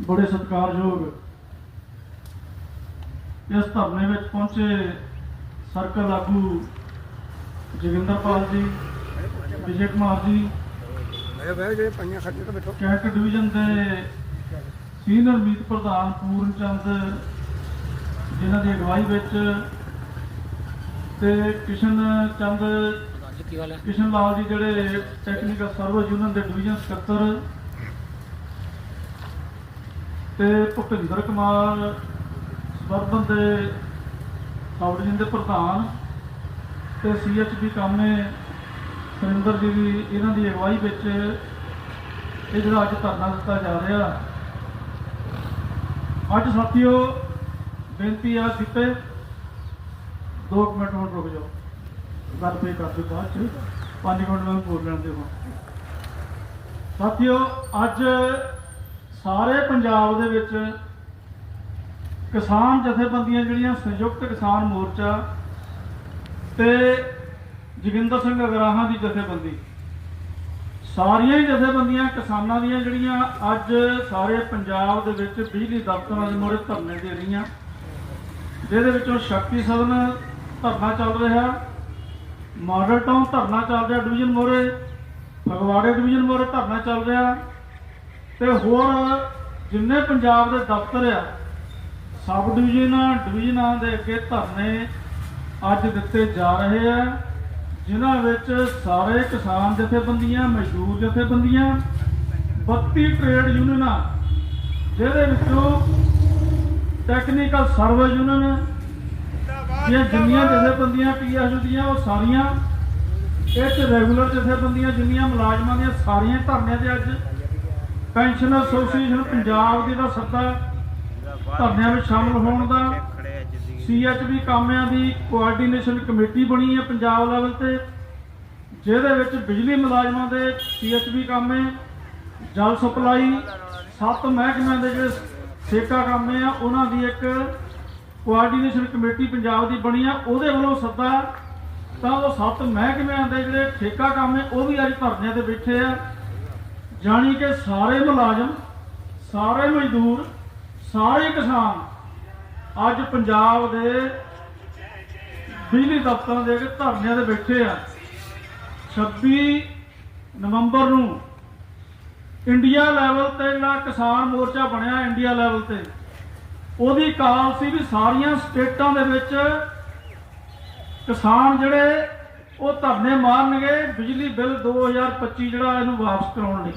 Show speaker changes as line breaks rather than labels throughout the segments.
ਬੜੇ ਸਤਿਕਾਰਯੋਗ ਇਸ ਧਰਨੇ ਵਿੱਚ ਪਹੁੰਚੇ ਸਰਕਲ ਆਗੂ ਜੋਗਿੰਦਰਪਾਲ ਜੀ, ਵਿਜੇ ਕੁਮਾਰ ਜੀ
ਮੇਰੇ ਬਹਿ ਜਿਹੜੇ ਪੰਜਾਂ ਖੱਟੇ ਤੋਂ ਬੈਠੋ
ਕੈਂਟ ਡਿਵੀਜ਼ਨ ਦੇ ਸੀਨੀਅਰ ਮੀਤ ਪ੍ਰਧਾਨ ਪੂਰਨ ਚੰਦ, ਜਿਨ੍ਹਾਂ ਦੀ ਅਗਵਾਈ ਵਿੱਚ ਤੇ ਕਿਸ਼ਨ ਚੰਦ, ਕਿਸ਼ਨ ਲਾਲ ਜੀ ਜਿਹੜੇ ਟੈਕਨੀਕਲ ਸਰਵਿਸ ਯੂਨੀਅਨ ਦੇ ਡਿਵੀਜ਼ਨ ਸਕੱਤਰ ਤੇ ਭੁਪਿੰਦਰ ਕੁਮਾਰ ਸਬਰਬਨ ਦੇ ਸਬ ਡਿਵੀਜ਼ਨ ਦੇ ਪ੍ਰਧਾਨ ਤੇ ਸੀਐਚਬੀ ਕਾਮੇ ਸੁਰਿੰਦਰ ਜੀ ਵੀ ਇਹਨਾਂ ਦੀ ਅਗਵਾਈ ਵਿੱਚ ਇਹ ਜਿਹੜਾ ਅੱਜ ਧਰਨਾ ਦਿੱਤਾ ਜਾ ਰਿਹਾ। ਅੱਜ ਸਾਥੀਓ, ਬੇਨਤੀ ਆ ਦਿੱਤੇ 2 ਮਿੰਟ ਹੋਰ ਰੁਕ ਜਾਓ। ਗੱਲ ਪੇ ਕਰ ਬਾਅਦ ਚ। 5 ਮਿੰਟ ਮੈਂ ਬੋਲ ਲੈਣ ਦਿਓ ਸਾਥੀਓ, ਅੱਜ ਸਾਰੇ ਪੰਜਾਬ ਦੇ ਵਿੱਚ ਕਿਸਾਨ ਜਥੇਬੰਦੀਆਂ ਜਿਹੜੀਆਂ ਸੰਯੁਕਤ ਕਿਸਾਨ ਮੋਰਚਾ ਤੇ ਜੋਗਿੰਦਰ ਸਿੰਘ ਅਗਰਾਹਾਂ ਦੀ ਜਥੇਬੰਦੀ, ਸਾਰੀਆਂ ਹੀ ਜਥੇਬੰਦੀਆਂ ਕਿਸਾਨਾਂ ਦੀਆਂ ਜਿਹੜੀਆਂ ਅੱਜ ਸਾਰੇ ਪੰਜਾਬ ਦੇ ਵਿੱਚ ਬਿਜਲੀ ਦਫ਼ਤਰਾਂ ਦੇ ਮੋਹਰੇ ਧਰਨੇ ਦੇ ਰਹੀਆਂ, ਜਿਹਦੇ ਵਿੱਚੋਂ ਸ਼ਕਤੀ ਸਦਨ ਧਰਨਾ ਚੱਲ ਰਿਹਾ, ਮਾਡਲ ਟਾਊਨ ਧਰਨਾ ਚੱਲ ਰਿਹਾ, ਡਿਵੀਜ਼ਨ ਮੋਰੇ ਫਗਵਾੜੇ ਡਿਵੀਜ਼ਨ ਮੋਰੇ ਧਰਨਾ ਚੱਲ ਰਿਹਾ ਤੇ ਹੋਰ ਜਿੰਨੇ ਪੰਜਾਬ ਦੇ ਦਫ਼ਤਰ ਆ, ਸਬ ਡਿਵੀਜ਼ਨਾਂ ਡਿਵੀਜ਼ਨਾਂ ਦੇ ਅੱਗੇ ਧਰਨੇ ਅੱਜ ਦਿੱਤੇ ਜਾ ਰਹੇ ਆ, ਜਿਨ੍ਹਾਂ ਵਿੱਚ ਸਾਰੇ ਕਿਸਾਨ ਜਥੇਬੰਦੀਆਂ, ਮਜ਼ਦੂਰ ਜਥੇਬੰਦੀਆਂ 32 ਟ੍ਰੇਡ ਯੂਨੀਅਨਾਂ, ਜਿਹਦੇ ਵਿੱਚੋਂ ਟੈਕਨੀਕਲ ਸਰਵਿਸ ਯੂਨੀਅਨ ਦੀਆਂ ਜਿੰਨੀਆਂ ਜਥੇਬੰਦੀਆਂ ਪੀਐਸਯੂ ਦੀਆਂ, ਉਹ ਸਾਰੀਆਂ, ਇਹ ਚ ਰੈਗੂਲਰ ਜਥੇਬੰਦੀਆਂ ਜਿੰਨੀਆਂ ਮੁਲਾਜ਼ਮਾਂ ਦੀਆਂ, ਸਾਰੀਆਂ ਧਰਨਿਆਂ ਤੇ ਅੱਜ ਪੈਨਸ਼ਨ ਐਸੋਸੀਏਸ਼ਨ ਪੰਜਾਬ ਦੀ ਦਾ ਸੱਦਾ ਧਰਨਿਆਂ ਵਿੱਚ ਸ਼ਾਮਲ ਹੋਣ ਦਾ। ਸੀਐਚਬੀ ਕਾਮਿਆਂ ਦੀ ਕੋਆਰਡੀਨੇਸ਼ਨ ਕਮੇਟੀ ਬਣੀ ਹੈ ਪੰਜਾਬ ਲੈਵਲ ਤੇ, ਜਿਹਦੇ ਵਿੱਚ ਬਿਜਲੀ ਮੁਲਾਜ਼ਮਾਂ ਦੇ ਸੀਐਚਬੀ ਕਾਮੇ, ਜਲ ਸਪਲਾਈ, ਸੱਤ ਮਹਿਕਮਿਆਂ ਦੇ ਜਿਹੜੇ ਠੇਕਾ ਕਾਮੇ ਆ, ਉਹਨਾਂ ਦੀ ਇੱਕ ਕੋਆਰਡੀਨੇਸ਼ਨ ਕਮੇਟੀ ਪੰਜਾਬ ਦੀ ਬਣੀ ਆ। ਉਹਦੇ ਵੱਲੋਂ ਸੱਦਾ ਤਾਂ ਉਹ ਸੱਤ ਮਹਿਕਮਿਆਂ ਦੇ ਜਿਹੜੇ ਠੇਕਾ ਕਾਮੇ, ਉਹ ਵੀ ਅੱਜ ਧਰਨਿਆਂ ਤੇ ਬੈਠੇ ਆ। ਜਾਣੀ ਕਿ ਸਾਰੇ ਮੁਲਾਜ਼ਮ, ਸਾਰੇ ਮਜ਼ਦੂਰ, ਸਾਰੇ ਕਿਸਾਨ ਅੱਜ ਪੰਜਾਬ ਦੇ ਬਿਜਲੀ ਦਫ਼ਤਰਾਂ ਦੇ ਧਰਨਿਆਂ ਤੇ ਬੈਠੇ ਆ 26 ਨਵੰਬਰ ਨੂੰ ਇੰਡੀਆ ਲੈਵਲ ਤੇ ਜਿਹੜਾ ਕਿਸਾਨ ਮੋਰਚਾ ਬਣਿਆ ਇੰਡੀਆ ਲੈਵਲ ਤੇ, ਉਹਦੀ ਕਾਲ ਸੀ ਵੀ ਸਾਰੀਆਂ ਸਟੇਟਾਂ ਦੇ ਵਿੱਚ ਕਿਸਾਨ ਜਿਹੜੇ ਉਹ ਧਰਨੇ ਮਾਰਨਗੇ ਬਿਜਲੀ ਬਿੱਲ 2025 ਜਿਹੜਾ ਇਹਨੂੰ ਵਾਪਸ ਕਰਾਉਣ ਲਈ।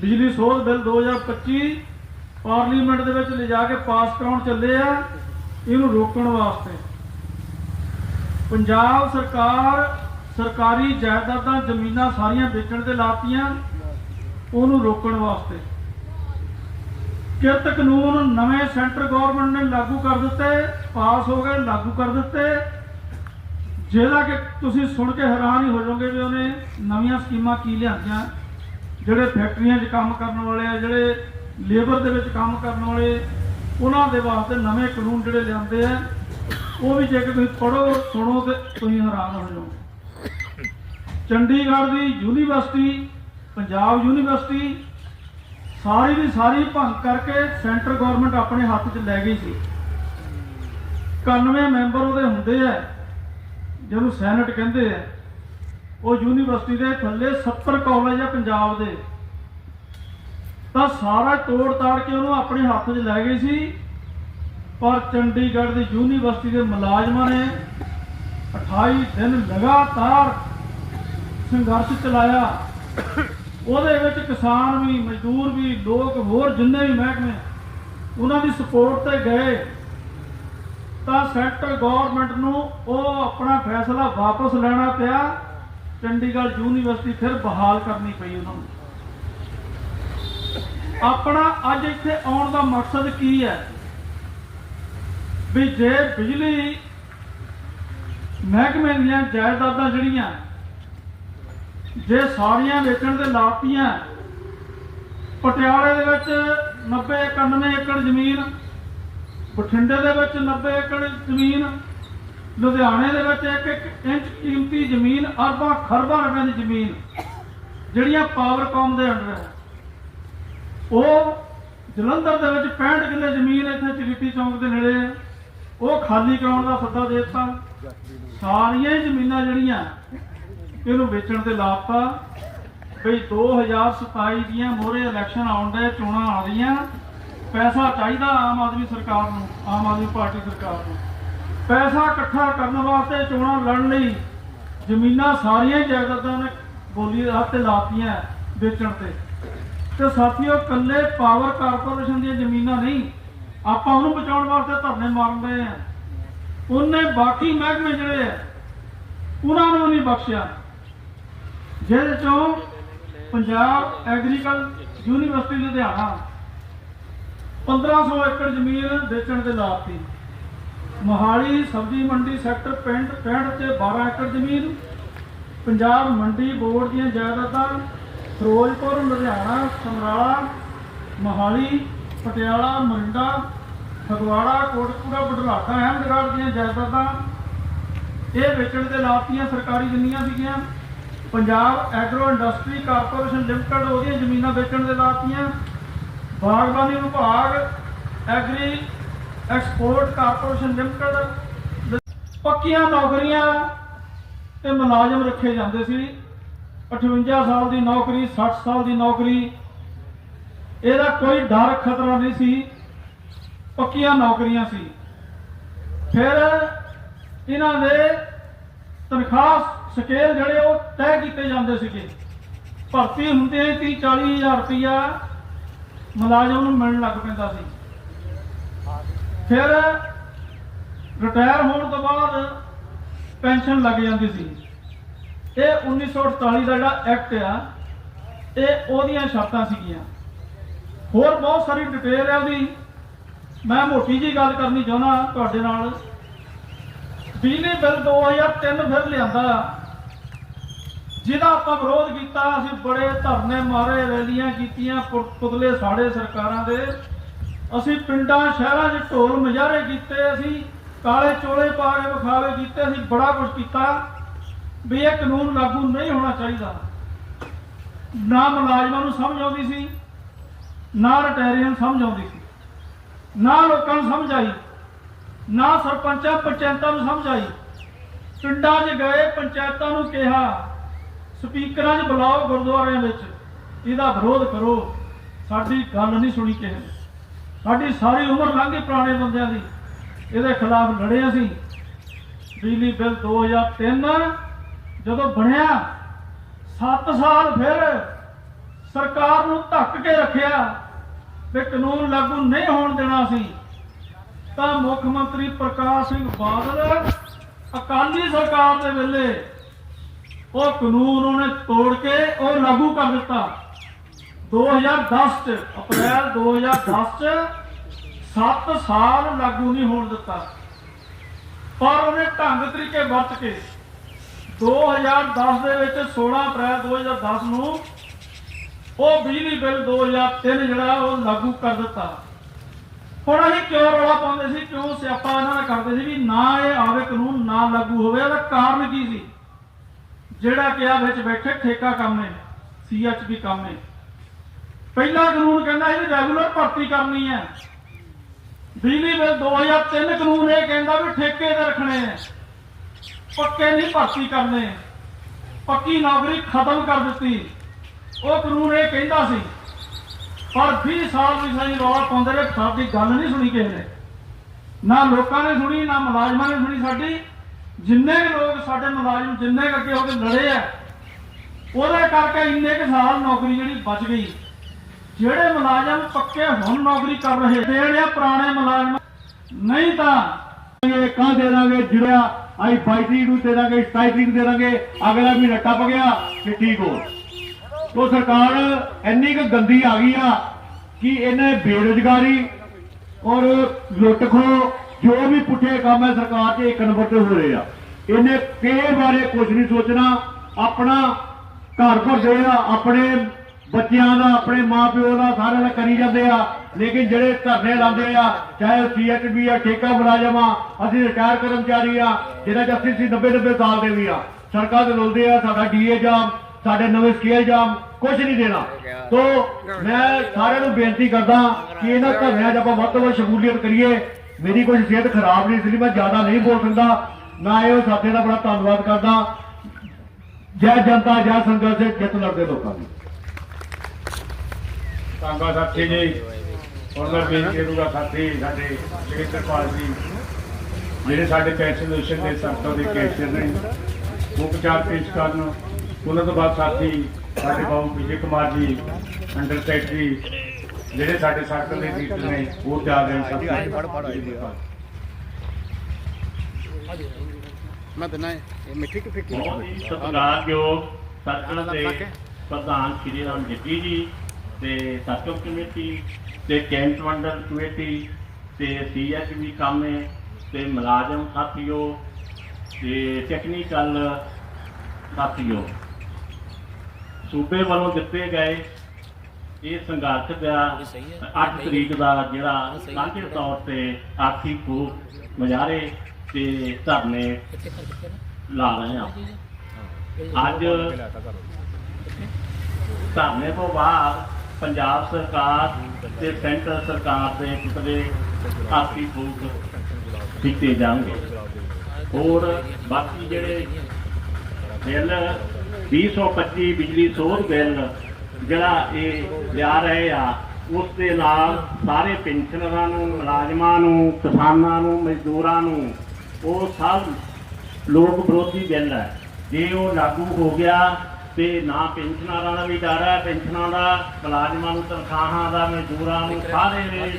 ਬਿਜਲੀ ਸੋਧ ਬਿੱਲ 2025 ਪਾਰਲੀਮੈਂਟ ਦੇ ਵਿੱਚ ਲਿਜਾ ਕੇ ਪਾਸ ਕਰਾਉਣ ਚੱਲੇ ਆ, ਇਹਨੂੰ ਰੋਕਣ ਵਾਸਤੇ। ਪੰਜਾਬ ਸਰਕਾਰ ਸਰਕਾਰੀ ਜਾਇਦਾਦਾਂ ਜ਼ਮੀਨਾਂ ਸਾਰੀਆਂ ਵੇਚਣ ਤੇ ਲਾਤੀਆਂ, ਉਹਨੂੰ ਰੋਕਣ ਵਾਸਤੇ। ਕਿਰਤ ਕਾਨੂੰਨ ਨਵੇਂ ਸੈਂਟਰ ਗਵਰਨਮੈਂਟ ਨੇ ਲਾਗੂ ਕਰ ਦਿੱਤੇ, ਪਾਸ ਹੋ ਗਏ, ਲਾਗੂ ਕਰ ਦਿੱਤੇ ਜਿਹੜਾ ਕਿ ਤੁਸੀਂ ਸੁਣ ਕੇ ਹੈਰਾਨ ਹੀ ਹੋ ਜਾਓਗੇ ਵੀ ਉਹਨੇ ਨਵੀਆਂ ਸਕੀਮਾਂ ਕੀ ਲਿਆਂਦੀਆਂ। ਜਿਹੜੇ ਫੈਕਟਰੀਆਂ 'ਚ ਕੰਮ ਕਰਨ ਵਾਲੇ ਆ, ਜਿਹੜੇ ਲੇਬਰ ਦੇ ਵਿੱਚ ਕੰਮ ਕਰਨ ਵਾਲੇ, ਉਹਨਾਂ ਦੇ ਵਾਸਤੇ ਨਵੇਂ ਕਾਨੂੰਨ ਜਿਹੜੇ ਲਿਆਂਦੇ ਆ, ਉਹ ਵੀ ਜੇ ਤੁਸੀਂ ਪੜੋ ਸੁਣੋ ਤੇ ਤੁਸੀਂ ਹੈਰਾਨ ਹੋ ਜਾਓਗੇ ਚੰਡੀਗੜ੍ਹ ਦੀ ਯੂਨੀਵਰਸਿਟੀ, ਪੰਜਾਬ ਯੂਨੀਵਰਸਿਟੀ, ਸਾਰੀ ਦੀ ਸਾਰੀ ਭੰਗ ਕਰਕੇ ਸੈਂਟਰ ਗਵਰਨਮੈਂਟ ਆਪਣੇ ਹੱਥ 'ਚ ਲੈ ਗਈ ਸੀ। 91 ਮੈਂਬਰ ਉਹਦੇ ਹੁੰਦੇ ਆ, ਜਿਹਨੂੰ ਸੈਨੇਟ ਕਹਿੰਦੇ ਆ। ਉਹ ਯੂਨੀਵਰਸਿਟੀ ਦੇ ਥੱਲੇ 70 ਕਾਲਜ ਆ ਪੰਜਾਬ ਦੇ। ਤਾਂ ਸਾਰਾ ਤੋੜ ਤਾੜ ਕੇ ਉਹਨੂੰ ਆਪਣੇ ਹੱਥ 'ਚ ਲੈ ਗਏ ਸੀ। ਪਰ ਚੰਡੀਗੜ੍ਹ ਦੀ ਯੂਨੀਵਰਸਿਟੀ ਦੇ ਮੁਲਾਜ਼ਮਾਂ ਨੇ 28 ਦਿਨ ਲਗਾਤਾਰ ਸੰਘਰਸ਼ ਚਲਾਇਆ। ਉਹਦੇ ਵਿੱਚ ਕਿਸਾਨ ਵੀ, ਮਜ਼ਦੂਰ ਵੀ, ਲੋਕ ਹੋਰ ਜਿੰਨੇ ਵੀ ਮਹਿਕਮੇ ਉਹਨਾਂ ਦੀ ਸਪੋਰਟ ਤੇ ਗਏ। ਤਾਂ ਸੈਂਟਰ ਗਵਰਨਮੈਂਟ ਨੂੰ ਉਹ ਆਪਣਾ ਫੈਸਲਾ ਵਾਪਸ ਲੈਣਾ ਪਿਆ। ਚੰਡੀਗੜ੍ਹ ਯੂਨੀਵਰਸਿਟੀ ਫਿਰ ਬਹਾਲ ਕਰਨੀ ਪਈ ਉਹਨਾਂ ਨੂੰ। ਆਪਣਾ ਅੱਜ ਇੱਥੇ ਆਉਣ ਦਾ ਮਕਸਦ ਕੀ ਹੈ? ਵੀ ਜੇ ਬਿਜਲੀ ਮਹਿਕਮੇ ਦੀਆਂ ਜਾਇਦਾਦਾਂ ਜਿਹੜੀਆਂ, ਜੇ ਸਾਰੀਆਂ ਵੇਚਣ ਦੇ ਲਾਤੀਆਂ ਪਟਿਆਲੇ ਦੇ ਵਿੱਚ 90 91 ਏਕੜ ਜ਼ਮੀਨ, ਬਠਿੰਡੇ ਦੇ ਵਿੱਚ 90 ਏਕੜ ਜ਼ਮੀਨ ਲੁਧਿਆਣੇ ਦੇ ਵਿੱਚ ਇੱਕ ਇੱਕ ਇੰਚ ਕੀਮਤੀ ਜ਼ਮੀਨ, ਅਰਬਾਂ ਖਰਬਾਂ ਰੁਪਏ ਦੀ ਜ਼ਮੀਨ, ਜਿਹੜੀਆਂ ਪਾਵਰਕਾਮ ਦੇ ਅੰਡਰ ਹੈ। ਉਹ ਜਲੰਧਰ ਦੇ ਵਿੱਚ 65 ਕਿੱਲੇ ਜ਼ਮੀਨ ਇੱਥੇ ਚਰੀਟੀ ਚੌਂਕ ਦੇ ਨੇੜੇ ਹੈ। ਉਹ ਖਾਲੀ ਕਰਾਉਣ ਦਾ ਸੱਦਾ ਦੇ ਦਿੱਤਾ। ਸਾਰੀਆਂ ਹੀ ਜ਼ਮੀਨਾਂ ਜਿਹੜੀਆਂ, ਇਹਨੂੰ ਵੇਚਣ ਤੇ ਲਾਪਤਾ। ਬਈ 2027 ਦੀਆਂ ਮੋਹਰੇ ਇਲੈਕਸ਼ਨ ਆਉਣ ਦੇ ਚੋਣਾਂ ਆ ਰਹੀਆਂ। ਪੈਸਾ ਚਾਹੀਦਾ ਆਮ ਆਦਮੀ ਸਰਕਾਰ ਨੂੰ, ਆਮ ਆਦਮੀ ਪਾਰਟੀ ਸਰਕਾਰ ਨੂੰ। ਪੈਸਾ ਇਕੱਠਾ ਕਰਨ ਵਾਸਤੇ ਚੋਣਾਂ ਲੜਨ ਲਈ ਜ਼ਮੀਨਾਂ ਸਾਰੀਆਂ ਜਾਇਦਾਦਾਂ ਨੇ ਬੋਲੀ ਦੇ ਹੱਥ ਤੇ ਲਾਤੀਆਂ ਵੇਚਣ ਤੇ। ਤੇ ਸਾਥੀਓ ਕੱਲੇ ਪਾਵਰ ਕਾਰਪੋਰੇਸ਼ਨ ਦੀਆਂ ਜ਼ਮੀਨਾਂ ਨਹੀਂ, ਆਪਾਂ ਉਹਨੂੰ ਬਚਾਉਣ ਵਾਸਤੇ ਧਰਨੇ ਮਾਰਦੇ ਆ। ਉਹਨੇ ਬਾਕੀ ਮਹਿਕਮੇ ਜਿਹੜੇ ਆ, ਉਹਨਾਂ ਨੂੰ ਨਹੀਂ ਬਖਸ਼ਿਆ। ਜਿਹਦੇ ਚੋਂ ਪੰਜਾਬ ਐਗਰੀਕਲ ਯੂਨੀਵਰਸਿਟੀ ਲੁਧਿਆਣਾ 1500 ਏਕੜ ਜ਼ਮੀਨ ਵੇਚਣ ਤੇ ਲਾਤੀ। ਮੋਹਾਲੀ ਸਬਜ਼ੀ ਮੰਡੀ ਸੈਕਟਰ ਪਿੰਡ 65 ਤੇ 12 ਏਕੜ ਜ਼ਮੀਨ, ਪੰਜਾਬ ਮੰਡੀ ਬੋਰਡ ਦੀਆਂ ਜਾਇਦਾਦਾਂ, ਫਿਰੋਜ਼ਪੁਰ, ਲੁਧਿਆਣਾ, ਸਮਰਾਲਾ, ਮੋਹਾਲੀ, ਪਟਿਆਲਾ, ਮਰਿੰਡਾ, ਫਗਵਾੜਾ, ਕੋਟਕਪੂਰਾ ਬੁਢਲਾਡਾ ਅਹਿਮਦਗੜ੍ਹ ਦੀਆਂ ਜਾਇਦਾਦਾਂ, ਇਹ ਵੇਚਣ ਦੇ ਲਾਤੀਆਂ ਸਰਕਾਰੀ ਜ਼ਮੀਨਾਂ ਸੀਗੀਆਂ, Punjab agro industry corporation limited ਉਹਦੀਆਂ ਜ਼ਮੀਨਾਂ ਵੇਚਣ ਦੇ ਲਾਤੀਆਂ ਬਾਗਬਾਨੀ ਵਿਭਾਗ, ਐਗਰੀ ਐਕਸਪੋਰਟ ਕਾਰਪੋਰੇਸ਼ਨ ਲਿਮਟਿਡ ਪੱਕੀਆਂ ਨੌਕਰੀਆਂ ਤੇ ਮੁਲਾਜ਼ਮ ਰੱਖੇ ਜਾਂਦੇ ਸੀ। 58 ਸਾਲ ਦੀ ਨੌਕਰੀ 60 ਸਾਲ ਦੀ ਨੌਕਰੀ, ਇਹਦਾ ਕੋਈ ਡਰ ਖਤਰਾ ਨਹੀਂ ਸੀ। ਪੱਕੀਆਂ ਨੌਕਰੀਆਂ ਸੀ। ਫਿਰ ਇਹਨਾਂ ਦੇ ਤਨਖਾਹ ਸਕੇਲ ਜਿਹੜੇ ਉਹ ਤੈਅ ਕੀਤੇ ਜਾਂਦੇ ਸੀਗੇ। ਭਰਤੀ ਹੁੰਦੇ ਹੀ 30 40 ਹਜ਼ਾਰ ਰੁਪਇਆ ਮੁਲਾਜ਼ਮ ਨੂੰ ਮਿਲਣ ਲੱਗ ਪੈਂਦਾ ਸੀ। ਫਿਰ ਰਿਟਾਇਰ ਹੋਣ ਤੋਂ ਬਾਅਦ ਪੈਨਸ਼ਨ ਲੱਗ ਜਾਂਦੀ ਸੀ। ਇਹ 1948 ਦਾ ਜਿਹੜਾ ਐਕਟ ਆ, ਇਹ ਉਹਦੀਆਂ ਸ਼ਰਤਾਂ ਸੀਗੀਆਂ। ਹੋਰ ਬਹੁਤ ਸਾਰੀ ਡਿਟੇਲ ਹੈ ਉਹਦੀ। ਮੈਂ ਮੋਟੀ ਜੀ ਗੱਲ ਕਰਨੀ ਚਾਹੁੰਦਾ ਤੁਹਾਡੇ ਨਾਲ। ਬਿਜਲੀ ਬਿੱਲ 2003 ਫਿਰ ਲਿਆਂਦਾ। ਜਿਹਦਾ ਆਪਾਂ ਵਿਰੋਧ ਕੀਤਾ, ਅਸੀਂ ਬੜੇ ਧਰਨੇ ਮਾਰੇ, ਰੈਲੀਆਂ ਕੀਤੀਆਂ ਪੁ- ਪੁਤਲੇ ਸਾੜੇ ਸਰਕਾਰਾਂ ਦੇ। ਅਸੀਂ ਪਿੰਡਾਂ, ਸ਼ਹਿਰਾਂ 'ਚ ਢੋਲ ਮਜਾਰੇ ਕੀਤੇ, ਅਸੀਂ ਕਾਲੇ ਚੋਲੇ ਪਾ ਕੇ ਵਿਖਾਵੇ ਕੀਤੇ, ਅਸੀਂ ਬੜਾ ਕੁਝ ਕੀਤਾ। ਵੀ ਇਹ ਕਾਨੂੰਨ ਲਾਗੂ ਨਹੀਂ ਹੋਣਾ ਚਾਹੀਦਾ। ਨਾ ਮੁਲਾਜ਼ਮਾਂ ਨੂੰ ਸਮਝ ਆਉਂਦੀ ਸੀ, ਨਾ ਰਿਟਾਇਰੀਆਂ ਸਮਝ ਆਉਂਦੀ ਸੀ, ਨਾ ਲੋਕਾਂ ਨੂੰ ਸਮਝ ਆਈ, ਨਾ ਸਰਪੰਚਾਂ, ਪੰਚਾਇਤਾਂ ਨੂੰ ਸਮਝ ਆਈ। ਪਿੰਡਾਂ 'ਚ ਗਏ, ਪੰਚਾਇਤਾਂ ਨੂੰ ਕਿਹਾ, ਸਪੀਕਰਾਂ 'ਚ ਬੁਲਾਓ ਗੁਰਦੁਆਰਿਆਂ ਵਿੱਚ, ਇਹਦਾ ਵਿਰੋਧ ਕਰੋ। ਸਾਡੀ ਗੱਲ ਨਹੀਂ ਸੁਣੀ ਕਿਸੇ ਨੇ। ਸਾਡੀ ਸਾਰੀ ਉਮਰ ਲੰਘ ਗਈ ਪੁਰਾਣੇ ਬੰਦਿਆਂ ਦੀ। ਇਹਦੇ ਖਿਲਾਫ ਲੜੇ ਅਸੀਂ ਬਿਜਲੀ ਬਿੱਲ 2003 ਜਦੋਂ ਬਣਿਆ 7 ਸਾਲ ਫਿਰ ਸਰਕਾਰ ਨੂੰ ਧੱਕ ਕੇ ਰੱਖਿਆ ਵੀ ਕਾਨੂੰਨ ਲਾਗੂ ਨਹੀਂ ਹੋਣ ਦੇਣਾ ਸੀ। ਤਾਂ ਮੁੱਖ ਮੰਤਰੀ ਪ੍ਰਕਾਸ਼ ਸਿੰਘ ਬਾਦਲ ਅਕਾਲੀ ਸਰਕਾਰ ਦੇ ਵੇਲੇ ਉਹ ਕਾਨੂੰਨ ਉਹਨੇ ਤੋੜ ਕੇ ਉਹ ਲਾਗੂ ਕਰ ਦਿੱਤਾ। 2010 ਚ, ਅਪ੍ਰੈਲ 2010 ਚ 7 ਸਾਲ ਲਾਗੂ ਨਹੀਂ ਹੋਣ ਦਿੱਤਾ। ਪਰ ਉਹਨੇ ਢੰਗ ਤਰੀਕੇ ਵਰਤ ਕੇ 2010 ਦੇ ਵਿੱਚ 16 ਅਪ੍ਰੈਲ 2010 ਨੂੰ ਉਹ ਬਿਜਲੀ ਬਿੱਲ 2003 ਜਿਹੜਾ ਉਹ ਲਾਗੂ ਕਰ ਦਿੱਤਾ। ਹੁਣ ਅਸੀਂ ਕਿਉਂ ਰੌਲਾ ਪਾਉਂਦੇ ਸੀ, ਕਿਉਂ ਸਿਆਪਾ ਇਹਨਾਂ ਦਾ ਕਰਦੇ ਸੀ ਵੀ ਨਾ ਇਹ ਆਵੇ ਕਾਨੂੰਨ, ਨਾ ਲਾਗੂ ਹੋਵੇ ਉਹਦਾ ਕਾਰਨ ਕੀ ਸੀ? ਜਿਹੜਾ ਕਿ ਆ ਵਿੱਚ ਬੈਠੇ ਠੇਕਾ ਕੰਮ ਹੈ ਸੀਐਚਬੀ ਕੰਮ ਨੇ। ਪਹਿਲਾ ਕਾਨੂੰਨ ਕਹਿੰਦਾ ਸੀ ਵੀ ਰੈਗੂਲਰ ਭਰਤੀ ਕਰਨੀ ਹੈ। ਬਿਜਲੀ ਬਿੱਲ 2003 ਕਾਨੂੰਨ ਇਹ ਕਹਿੰਦਾ ਵੀ ਠੇਕੇ ਤੇ ਰੱਖਣੇ ਆ ਪੱਕੇ ਨਹੀਂ ਭਰਤੀ ਕਰਨੇ। ਪੱਕੀ ਨੌਕਰੀ ਖਤਮ ਕਰ ਦਿੱਤੀ। ਉਹ ਕਾਨੂੰਨ ਇਹ ਕਹਿੰਦਾ ਸੀ। ਪਰ 20 ਸਾਲ ਵੀ ਸਾਈ ਰੌਲਾ ਪਾਉਂਦੇ ਰਹੇ ਸਾਡੀ ਗੱਲ ਨਹੀਂ ਸੁਣੀ ਕਿਸੇ ਨੇ। ਨਾ ਲੋਕਾਂ ਨੇ ਸੁਣੀ, ਨਾ ਮੁਲਾਜ਼ਮਾਂ ਨੇ ਸੁਣੀ ਸਾਡੀ। ਜਿੰਨੇ ਕੁ ਲੋਕ ਸਾਡੇ ਮੁਲਾਜ਼ਮ ਜਿੰਨੇ ਕੁ ਅੱਗੇ ਹੋ ਕੇ ਲੜੇ ਆ, ਉਹਦੇ ਕਰਕੇ ਇੰਨੇ ਕੁ ਸਾਲ ਨੌਕਰੀ ਜਿਹੜੀ ਬਚ ਗਈ। ਜਿਹੜੇ ਮੁਲਾਜ਼ਮ ਪੱਕੇ ਹੁਣ ਨੌਕਰੀ ਕਰ ਰਹੇ ਜਿਹੜੇ ਪੁਰਾਣੇ ਮੁਲਾਜ਼ਮ, ਨਹੀਂ ਤਾਂ
ਇਹ ਕਾਂ ਦੇ ਦਾਂਗੇ ਜਿਹੜਾ ਆਈ 22 ਤਰੀਕ ਨੂੰ ਦੇ ਦਾਂਗੇ 27 ਤਰੀਕ ਦੇ ਦਾਂਗੇ, ਅਗਲਾ ਮਹੀਨਾ ਟੱਪ ਗਿਆ ਕਿ ਠੀਕ ਹੋ ਤੋ ਸਰਕਾਰ ਇੰਨੀ ਕੁ ਗੰਦੀ ਆ ਗਈ ਆ ਕਿ ਇਹਨੇ ਬੇਰੁਜ਼ਗਾਰੀ ਔਰ ਲੁੱਟ ਖੋ ਜੋ ਵੀ ਪੁੱਠੇ ਕੰਮ ਹੈ ਸਰਕਾਰ 'ਚ ਇੱਕ ਨੰਬਰ ਤੇ ਹੋ ਰਹੇ ਆ। ਇਹਨੇ ਕਿਸੇ ਬਾਰੇ ਕੁਝ ਨਹੀਂ ਸੋਚਣਾ, ਆਪਣਾ ਘਰ ਭਰਦੇ ਆ, ਆਪਣੇ ਬੱਚਿਆਂ ਦਾ, ਆਪਣੇ ਮਾਪਿਓ ਦਾ, ਸਾਰਿਆਂ ਦਾ ਕਰੀ ਜਾਂਦੇ ਆ। ਲੇਕਿਨ ਜਿਹੜੇ ਧਰਨੇ ਲਾਉਂਦੇ ਆ, ਚਾਹੇ ਉਹ ਸੀਐਚਬੀ ਆ, ਠੇਕਾ ਮੁਲਾਜ਼ਮ ਆ, ਅਸੀਂ ਰਿਟਾਇਰ ਕਰਮਚਾਰੀ ਆ, ਜਿਹਨਾਂ ਚ 80 90 90 ਸਾਲ ਦੇ ਵੀ ਆ। ਸੜਕਾਂ ਤੇ ਰੁਲਦੇ ਆ, ਸਾਡਾ ਡੀਏ ਜਾਮ, ਸਾਡੇ ਨਵੇਂ ਸਕੇਲ ਜਾਮ ਕੁਝ ਨਹੀਂ ਦੇਣਾ। ਤੋਂ ਮੈਂ ਸਾਰਿਆਂ ਨੂੰ ਬੇਨਤੀ ਕਰਦਾ ਕਿ ਇਹਨਾਂ ਧਰਨਿਆਂ 'ਚ ਆਪਾਂ ਵੱਧ ਤੋਂ ਵੱਧ ਸ਼ਮੂਲੀਅਤ ਕਰੀਏ। ਮੇਰੀ ਕੋਈ ਸਿਹਤ ਖਰਾਬ ਨਹੀਂ, ਇਸ ਲਈ ਮੈਂ ਜ਼ਿਆਦਾ ਨਹੀਂ ਬੋਲ ਸਕਦਾ। ਮੈਂ ਇਹ ਸਾਥੀ ਦਾ ਬੜਾ ਧੰਨਵਾਦ ਕਰਦਾ। ਜੈ ਜਨਤਾ, ਜੈ ਸੰਘਰਸ਼, ਜਿੱਤ ਲੜਦੇ ਲੋਕਾਂ ਦੀ।
ਧੰਨਵਾਦ ਸਾਥੀ ਜੀ। ਹੁਣ ਮੈਂ ਬੇਨਤੀ ਕਰੂੰਗਾ ਸਾਥੀ ਸਾਡੇ ਜਗਿੰਦਰਪਾਲ ਜੀ ਜਿਹੜੇ ਸਾਡੇ ਪੈਨਸ਼ਨੇਸ਼ਨ ਦੇ ਸੰਸਥਾ ਦੇ ਕੈਸ਼ੀਅਰ ਨੇ ਮੁੱਖ ਵਿਚਾਰ ਪੇਸ਼ ਕਰਨ। ਉਹਨਾਂ ਤੋਂ ਬਾਅਦ ਸਾਥੀ ਸਾਡੇ ਬਾਬੂ ਵਿਜੇ ਕੁਮਾਰ ਜੀ ਅੰਡਰ ਸੈਕਟਰੀ ਜਿਹੜੇ ਸਾਡੇ ਸਰਕਲ ਦੇ ਲੀਡਰ ਨੇ ਉਹ ਜਾ ਰਹੇ ਸਾਥੀ।
ਮੈਂ ਦਿਨਾ ਇਹ ਮਿੱਠੀ ਕਿ ਫਿੱਕੀ?
ਸਤਿਕਾਰਯੋਗ ਸਰਕਲ ਦੇ ਪ੍ਰਧਾਨ ਸ਼੍ਰੀ ਰਾਮ ਜੱਟੀ ਜੀ ਤੇ ਸਰਕਲ ਕਮੇਟੀ ਤੇ ਕੈਂਟ ਮੰਡਲ ਕਮੇਟੀ ਤੇ ਸੀਐਚਵੀ ਕਾਮੇ ਤੇ ਮੁਲਾਜ਼ਮ ਸਾਥੀਓ ਤੇ ਟੈਕਨੀਕਲ ਸਾਥੀਓ। ਸੂਬੇ ਵੱਲੋਂ ਦਿੱਤੇ ਗਏ ਇਹ ਸੰਘਰਸ਼ ਦਾ 8 ਤਰੀਕ ਦਾ ਜਿਹੜਾ ਸਾਂਝੇ ਤੌਰ ਤੇ ਆਰਥੀ ਫੂਕ ਮਜਾਰੇ ਤੇ ਧਰਨੇ ਲਾ ਰਹੇ ਹਾਂ। ਅੱਜ ਧਰਨੇ ਤੋਂ ਬਾਅਦ ਪੰਜਾਬ ਸਰਕਾਰ ਤੇ ਸੈਂਟਰ ਸਰਕਾਰ ਦੇ ਕਿਤੇ ਆਰਥੀ ਫੂਕ ਕੀਤੇ ਜਾਣਗੇ। ਹੋਰ ਬਾਕੀ ਜਿਹੜੇ ਬਿੱਲ 225 ਬਿਜਲੀ ਸੋਧ ਬਿੱਲ ਜਿਹੜਾ ਇਹ ਲਿਆ ਰਹੇ ਆ, ਉਸ ਦੇ ਨਾਲ ਸਾਰੇ ਪੈਨਸ਼ਨਰਾਂ ਨੂੰ, ਮੁਲਾਜ਼ਮਾਂ ਨੂੰ, ਕਿਸਾਨਾਂ ਨੂੰ, ਮਜ਼ਦੂਰਾਂ ਨੂੰ ਉਹ ਸਭ ਲੋਕ ਵਿਰੋਧੀ ਬਿੱਲ ਹੈ। ਜੇ ਉਹ ਲਾਗੂ ਹੋ ਗਿਆ ਤੇ ਨਾ ਪੈਨਸ਼ਨਾਂ ਦਾ ਵੀ ਡਰ ਹੈ ਪੈਨਸ਼ਨਾਂ ਦਾ ਮੁਲਾਜ਼ਮਾਂ ਨੂੰ ਤਨਖਾਹਾਂ ਦਾ ਮਜ਼ਦੂਰਾਂ ਨੂੰ ਸਾਰੇ ਦੇ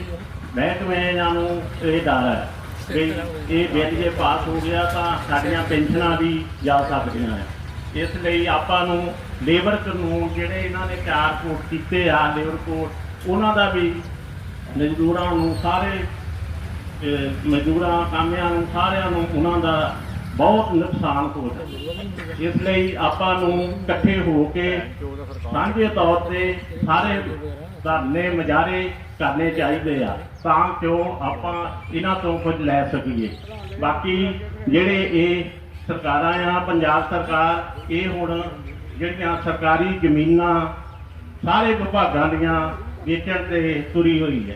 ਮਹਿਕਮਿਆਂ ਨੂੰ ਇਹ ਡਰ ਹੈ ਕਿ ਇਹ ਬਿੱਲ ਜੇ ਪਾਸ ਹੋ ਗਿਆ ਤਾਂ ਸਾਡੀਆਂ ਪੈਨਸ਼ਨਾਂ ਵੀ ਜਾ ਸਕਦੀਆਂ ਹੈ ਇਸ ਲਈ ਆਪਾਂ ਨੂੰ ਲੇਬਰ ਕਾਨੂੰਨ ਜਿਹੜੇ ਇਹਨਾਂ ਨੇ ਚਾਰ ਕੋਟ ਕੀਤੇ ਆ ਲੇਬਰ ਕੋਡ ਉਹਨਾਂ ਦਾ ਵੀ ਮਜ਼ਦੂਰਾਂ ਨੂੰ ਸਾਰੇ ਮਜ਼ਦੂਰਾਂ ਕਾਮਿਆਂ ਨੂੰ ਸਾਰਿਆਂ ਨੂੰ ਉਹਨਾਂ ਦਾ ਬਹੁਤ ਨੁਕਸਾਨ ਹੋ ਜਾਂਦਾ। ਇਸ ਲਈ ਆਪਾਂ ਨੂੰ ਇਕੱਠੇ ਹੋ ਕੇ ਸਾਂਝੇ ਤੌਰ ਤੇ ਸਾਰੇ ਧਰਨੇ ਮਜਾਰੇ ਕਰਨੇ ਚਾਹੀਦੇ ਆ, ਤਾਂ ਕਿਉਂ ਆਪਾਂ ਇਹਨਾਂ ਤੋਂ ਕੁਝ ਲੈ ਸਕੀਏ। ਬਾਕੀ ਜਿਹੜੇ ਇਹ ਸਰਕਾਰਾਂ ਆ, ਪੰਜਾਬ ਸਰਕਾਰ, ਇਹ ਹੁਣ ਜਿਹੜੀਆਂ ਸਰਕਾਰੀ ਜ਼ਮੀਨਾਂ ਸਾਰੇ ਵਿਭਾਗਾਂ ਦੀਆਂ ਵੇਚਣ ਤੇ ਤੁਰੀ ਹੋਈ ਹੈ।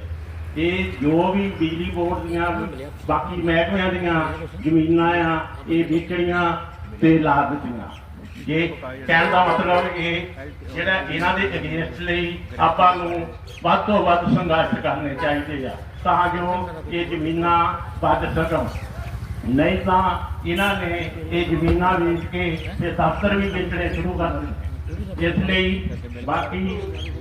ਇਹ ਜੋ ਵੀ ਬਿਜਲੀ ਬੋਰਡ ਦੀਆਂ, ਬਾਕੀ ਮਹਿਕਮਿਆਂ ਦੀਆਂ ਜ਼ਮੀਨਾਂ ਆ, ਇਹ ਵੇਚਣੀਆਂ ਤੇ ਲਾ ਦਿੱਤੀਆਂ। ਜੇ ਕਹਿਣ ਦਾ ਮਤਲਬ ਇਹ ਜਿਹੜਾ ਇਹਨਾਂ ਦੇ ਅਗੇਂਸਟ ਲਈ ਆਪਾਂ ਨੂੰ ਵੱਧ ਤੋਂ ਵੱਧ ਸੰਘਰਸ਼ ਕਰਨੇ ਚਾਹੀਦੇ ਆ, ਤਾਂ ਜੋ ਇਹ ਜ਼ਮੀਨਾਂ ਵੱਧ ਸਕਣ। ਨਹੀਂ ਤਾਂ ਇਹਨਾਂ ਨੇ ਇਹ ਜ਼ਮੀਨਾਂ ਵੇਚ ਕੇ ਤੇ ਦਫ਼ਤਰ ਵੀ ਵੇਚਣੇ ਸ਼ੁਰੂ ਕਰ ਦਿੱਤੇ। ਇਸ ਲਈ ਬਾਕੀ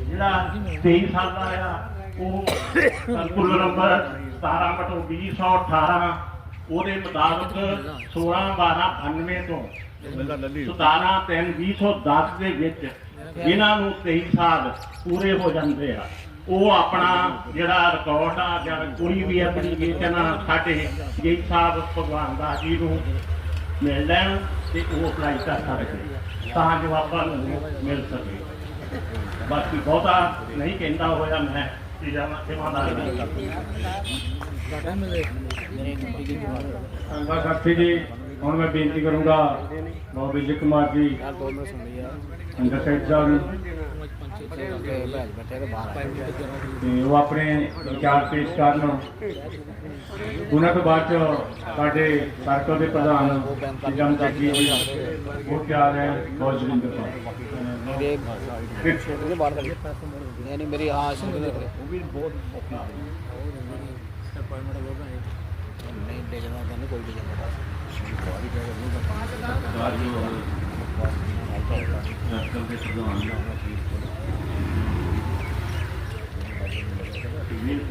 ਜਿਹੜਾ 23 ਸਾਲ ਦਾ ਆ ਉਹ ਸਰਕੂਲਰ ਨੰਬਰ 17 ਬਟੋ 2018 ਉਹਦੇ ਮੁਤਾਬਕ 16 12 92 ਤੋਂ 17 3 2010 ਦੇ ਵਿੱਚ ਇਹਨਾਂ ਨੂੰ 23 ਸਾਲ ਪੂਰੇ ਹੋ ਜਾਂਦੇ ਆ ਉਹ ਆਪਣਾ ਜਿਹੜਾ ਰਿਕਾਰਡ ਆ ਜਾਂ ਕੋਈ ਵੀ ਐਪਲੀਕੇਸ਼ਨ ਆ ਸਾਡੇ ਜੀ ਸਾਹਿਬ ਭਗਵਾਨ ਦਾ ਜੀ ਨੂੰ ਮਿਲ ਲੈਣ ਤੇ ਉਹ ਅਪਲਾਈ ਕਰ ਸਕਦੇ ਤਾਂ ਜੋ ਆਪਾਂ ਨੂੰ ਮਿਲ ਸਕੇ ਬਾਕੀ ਬਹੁਤਾ ਨਹੀਂ ਕਹਿੰਦਾ ਹੋਇਆ ਮੈਂ
ਧੰਨਵਾਦ ਸਾਥੀ ਜੀ ਹੁਣ ਮੈਂ ਬੇਨਤੀ ਕਰੂੰਗਾ ਬਾਬੂ ਵਿਜੇ ਕੁਮਾਰ ਜੀ ਸੈਕਟਰੀ ਸਾਹਿਬ ਨੂੰ
ਤੇ
ਉਹ ਆਪਣੇ ਵਿਚਾਰ ਪੇਸ਼ ਕਰਨ ਉਹਨਾਂ ਤੋਂ ਬਾਅਦ ਸਾਡੇ ਸਰਕਲ ਦੇ ਪ੍ਰਧਾਨ ਜਮ ਜੀ ਉਹ ਤਿਆਰ ਹੈ
ਕਰੀ ਨਹੀਂ ਨਹੀਂ ਮੇਰੀ ਹਾਂ ਸੁਣ ਦੇ ਉਹ ਵੀ ਬਹੁਤ ਔਖੀ ਨਹੀਂ ਦੇਖਣਾ ਤਾਂ ਨਹੀਂ ਕੋਈ ਦੇਖਣਾ
ਸਰਕਲ ਦੇ ਪ੍ਰਧਾਨ Menos.